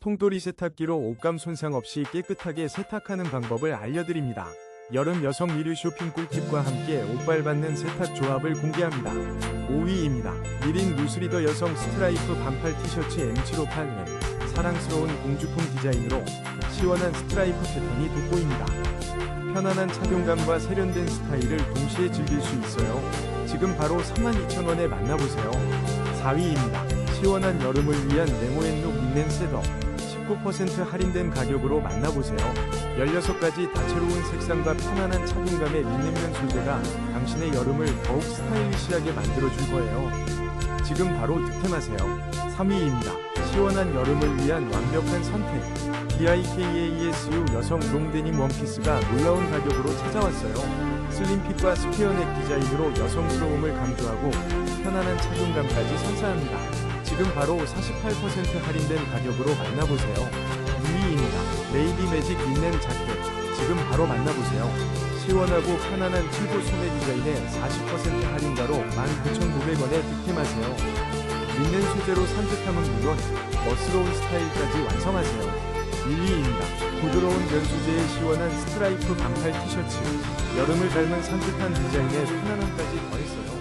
통돌이 세탁기로 옷감 손상 없이 깨끗하게 세탁하는 방법을 알려드립니다. 여름 여성 미르 쇼핑 꿀팁과 함께 옷발 받는 세탁 조합을 공개합니다. 5위입니다. 미린 루스리더 여성 스트라이프 반팔 티셔츠 M758은 사랑스러운 공주풍 디자인으로 시원한 스트라이프 패턴이 돋보입니다. 편안한 착용감과 세련된 스타일을 동시에 즐길 수 있어요. 지금 바로 32,000원에 만나보세요. 4위입니다. 시원한 여름을 위한 네모앤룩 린넨 셋업 19% 할인된 가격으로 만나보세요. 16가지 다채로운 색상과 편안한 착용감의 린넨면 소재가 당신의 여름을 더욱 스타일리시하게 만들어줄 거예요. 지금 바로 득템하세요. 3위입니다. 시원한 여름을 위한 완벽한 선택. DIKAESU 여성 롱데님 원피스가 놀라운 가격으로 찾아왔어요. 슬림핏과 스퀘어넥 디자인으로 여성스러움을 강조하고 편안한 착용감까지 선사합니다. 지금 바로 48% 할인된 가격으로 만나보세요. 2위입니다. 레이디 매직 린넨 자켓. 지금 바로 만나보세요. 시원하고 편안한 칠구 소매 디자인에 40% 할인가로 19,900원에 득템하세요. 린넨 소재로 산뜻함은 물론 멋스러운 스타일까지 완성하세요. 1위입니다. 부드러운 면 소재의 시원한 스트라이프 반팔 티셔츠. 여름을 닮은 산뜻한 디자인에 편안함까지 더했어요.